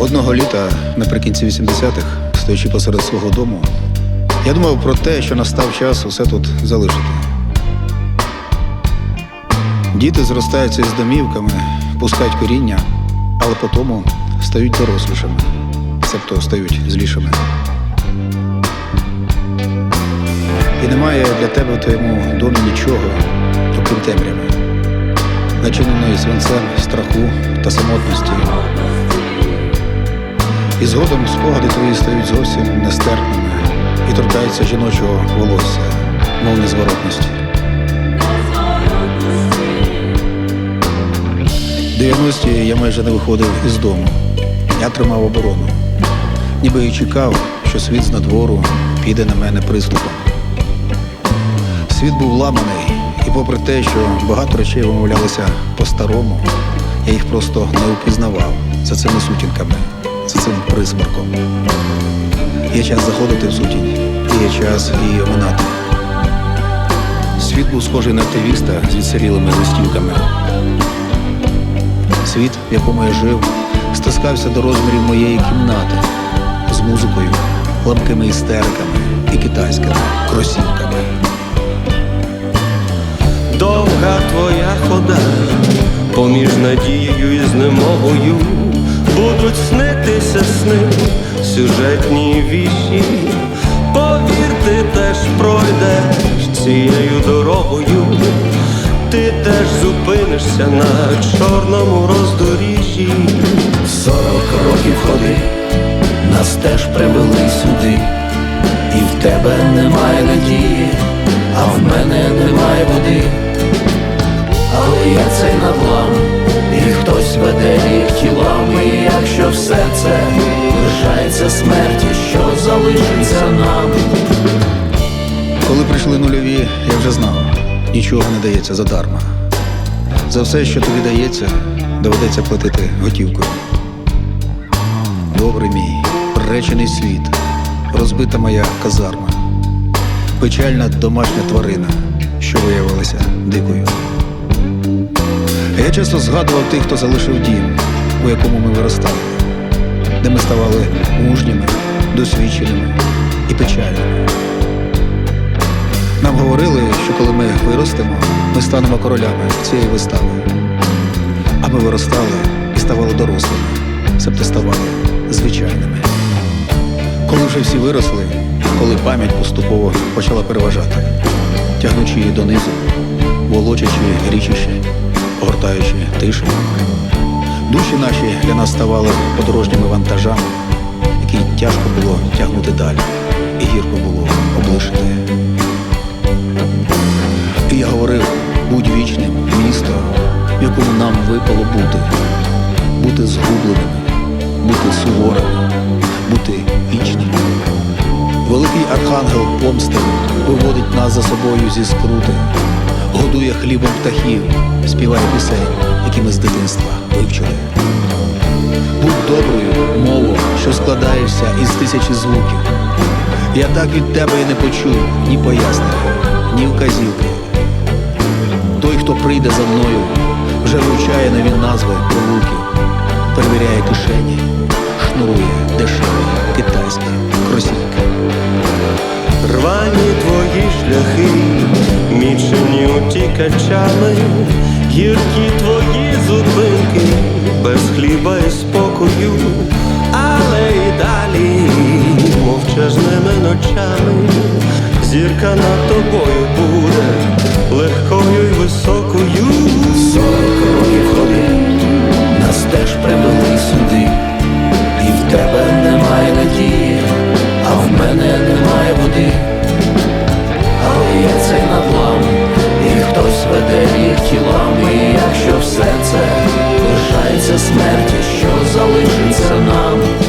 Одного літа, наприкінці 80-х, стоячи посеред свого дому, я думав про те, що настав час усе тут залишити. Діти зростаються з домівками, пускають коріння, але потім стають дорослішими, себто стають злішими. І немає для тебе в твоєму домі нічого, окрім темряви, начиненої свинцем страху та самотності. І згодом спогади твої стають зовсім нестерпними і торкаються жіночого волосся, мов незворотності. 90-ті я майже не виходив із дому. Я тримав оборону, ніби і чекав, що світ з надвору піде на мене приступом. Світ був ламаний, і попри те, що багато речей вимовлялися по-старому, я їх просто не упізнавав за цими сутінками, за цим присмарком. Є час заходити в сутінь, є час її оминати. Світ був схожий на активіста з відсирілими листівками. Світ, в якому я жив, стискався до розмірів моєї кімнати з музикою, ламкими істериками і китайськими кросівками. Довга твоя хода, поміж надією і знемогою будуть снитися сни, сюжетні віші. Повір, ти теж пройдеш цією дорогою, ти теж зупинишся на чорному роздоріжжі. Сорок років ходи, нас теж привели сюди, і в тебе немає надії, а в мене немає води. Але я цей надлам, і хтось веде їх тілами, якщо все це лишається смерті, що залишиться нам. Коли прийшли нульові, я вже знав, нічого не дається задарма. За все, що тобі дається, доведеться платити готівкою. Добрий мій, приречений світ, розбита моя казарма, печальна домашня тварина, що виявилася дикою. Я часто згадував тих, хто залишив дім, у якому ми виростали, де ми ставали мужніми, досвідченими і печальними. Нам говорили, що коли ми виростемо, ми станемо королями цієї вистави. А ми виростали і ставали дорослими, себто ставали звичайними. Коли вже всі виросли, коли пам'ять поступово почала переважати, тягнучи її донизу, волочачи річище, огортаючи тишу, душі наші для нас ставали подорожніми вантажами, які тяжко було тягнути далі, і гірко було облишити. І я говорив, будь вічним місто, в якому нам випало бути, бути згубленими, бути суворими, бути вічними. Великий архангел помсти виводить нас за собою зі скрути, годує хлібом птахів, співає пісень, які ми з дитинства вивчили. Будь доброю, мовою, що складаєшся із тисячі звуків. Я так від тебе і не почую ні пояснення, ні вказівки. Той, хто прийде за мною, Рвані твої шляхи, мічені утікачами, гіркі твої зупинки, без хліба і спокою, але і далі мовчазними ночами, зірка над тобою буде легкою й високою. Сорок років ходи, нас теж привели сюди, після смерті, що залишиться нам.